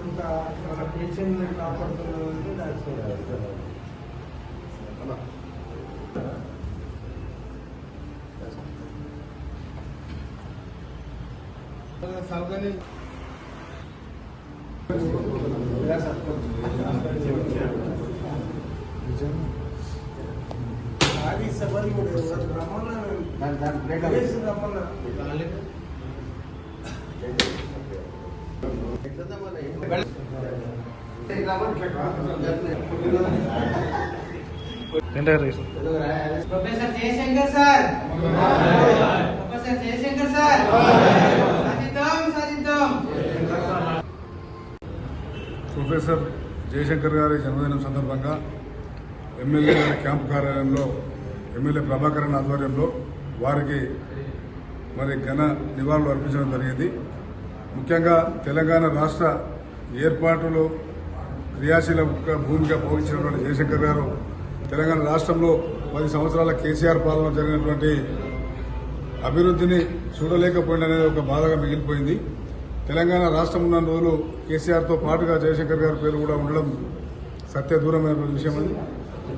ఇంకా మన పేషెంట్ని కాపాడుతున్నామంటే దాట్స్ సల్గని అది Sabari Ramana. Ramana. Professor Jayashankar sir. Professor Jayashankar sir. సాధిద్దాం సాధిద్దాం ప్రొఫెసర్ జయశంకర్ గారి జన్మదినం సందర్భంగా ఎమ్మెల్యే గారి క్యాంప్ కార్యాలయంలో ఎమ్మెల్యే ప్రభాకరన్ ఆధ్వర్యంలో వారికి మరి ఘన నివాళులు అర్పించడం జరిగింది. ముఖ్యంగా తెలంగాణ రాష్ట్ర ఏర్పాటులో క్రియాశీల భూమిగా పోషించినటువంటి జయశంకర్ గారు తెలంగాణ రాష్ట్రంలో పది సంవత్సరాల కేసీఆర్ పాలన జరిగినటువంటి అభివృద్ధిని చూడలేకపోయిందనేది ఒక బాధగా మిగిలిపోయింది. తెలంగాణ రాష్ట్రం ఉన్న రోజులు కేసీఆర్తో పాటుగా జయశంకర్ గారి పేరు కూడా ఉండడం సత్య దూరమైన విషయం అది.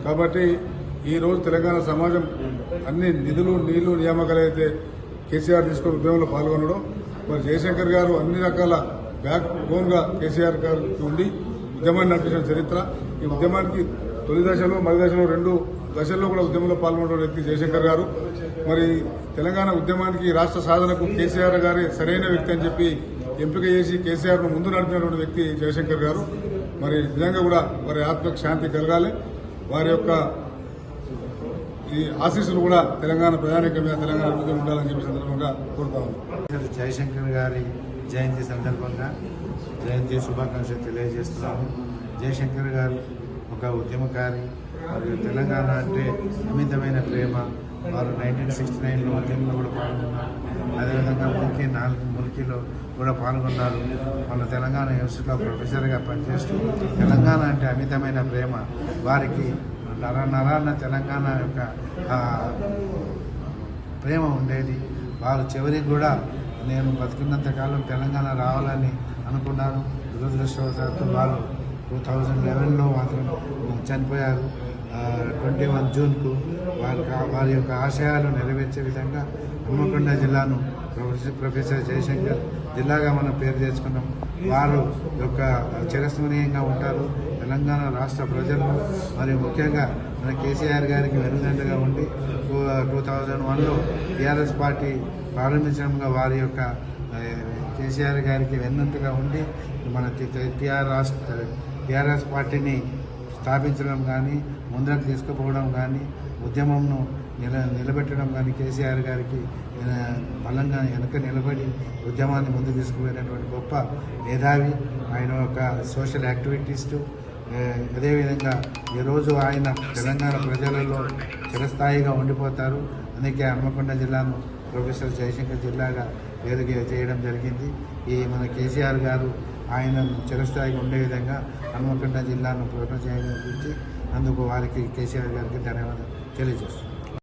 కాబట్టి ఈ రోజు తెలంగాణ సమాజం అన్ని నిధులు నీళ్ళు నియామకాలు అయితే కేసీఆర్ తీసుకుని ఉద్యమంలో పాల్గొనడం మరి జయశంకర్ గారు అన్ని రకాల బ్యాక్ బోన్గా కేసీఆర్ గారికి ఉండి ఉద్యమాన్ని నడిపించిన చరిత్ర. ఈ ఉద్యమానికి తొలి దశలో మరి దశలో రెండు దశల్లో కూడా ఉద్యమంలో పాల్గొన్న వ్యక్తి జయశంకర్ గారు. మరి తెలంగాణ ఉద్యమానికి రాష్ట్ర సాధనకు కేసీఆర్ గారే సరైన వ్యక్తి అని చెప్పి ఎంపిక చేసి కేసీఆర్ను ముందు నడిపినటువంటి వ్యక్తి జయశంకర్ గారు. మరి నిజంగా కూడా వారి ఆత్మకు శాంతి కలగాలి. వారి యొక్క ఈ ఆశీస్సులు కూడా తెలంగాణ ప్రజానికం మీద తెలంగాణ అభివృద్ధి ఉండాలని చెప్పి సందర్భంగా కోరుతా జయశంకర్ గారి జయంతి సందర్భంగా జయంతి శుభాకాంక్షలు తెలియజేస్తున్నాము. జయశంకర్ గారు ఒక ఉద్యమకారి మరియు తెలంగాణ అంటే అమితమైన ప్రేమ. వారు నైన్టీన్ సిక్స్టీ నైన్లో ఉద్యమంలో కూడా పాల్గొన్నారు. అదేవిధంగా ముల్కీ నాలుగు ముల్కీలో కూడా పాల్గొన్నారు. మన తెలంగాణ యూనివర్సిటీలో ప్రొఫెసర్గా పనిచేస్తూ తెలంగాణ అంటే అమితమైన ప్రేమ. వారికి నర నరాన తెలంగాణ యొక్క ప్రేమ ఉండేది. వారు చివరికి కూడా నేను బతికినంత కాలం తెలంగాణ రావాలని అనుకున్నాను. దురదృష్టవశాత్తు వారు టూ థౌజండ్ లెవెన్లో మాత్రం చనిపోయారు. ట్వంటీ వన్ జూన్కు వారి వారి యొక్క ఆశయాలు నెరవేర్చే విధంగా హన్మకొండ జిల్లాను ప్రొఫెసర్ ప్రొఫెసర్ జయశంకర్ జిల్లాగా మనం పేరు చేసుకున్నాం వారు యొక్క చిరస్మరణీయంగా ఉంటారు. తెలంగాణ రాష్ట్ర ప్రజలు మరియు ముఖ్యంగా మన కేసీఆర్ గారికి వెనుదండగా ఉండి టూ థౌజండ్ వన్లో టీఆర్ఎస్ పార్టీ ప్రారంభించడంగా వారి యొక్క కేసీఆర్ గారికి వెన్నంతగా ఉండి మన టీఆర్ రాష్ట్ర టీఆర్ఎస్ పార్టీని స్థాపించడం కానీ ముందరకు తీసుకుపోవడం కానీ ఉద్యమంను నిల నిలబెట్టడం కానీ కేసీఆర్ గారికి బలంగా వెనక నిలబడి ఉద్యమాన్ని ముందు తీసుకుపోయినటువంటి గొప్ప మేధావి. ఆయన ఒక సోషల్ యాక్టివిటీస్టు. అదేవిధంగా ఈరోజు ఆయన తెలంగాణ ప్రజలలో చిరస్థాయిగా ఉండిపోతారు. అందుకే హన్మకొండ జిల్లాను ప్రొఫెసర్ జయశంకర్ జిల్లాగా పేరు చేయడం జరిగింది. ఈ మన కేసీఆర్ గారు ఆయన చిరస్థాయిగా ఉండే విధంగా హన్మకొండ జిల్లాను ప్రకటన చేయడం గురించి అందుకు వారికి కేసీఆర్ గారికి ధన్యవాదాలు తెలియజేస్తున్నాను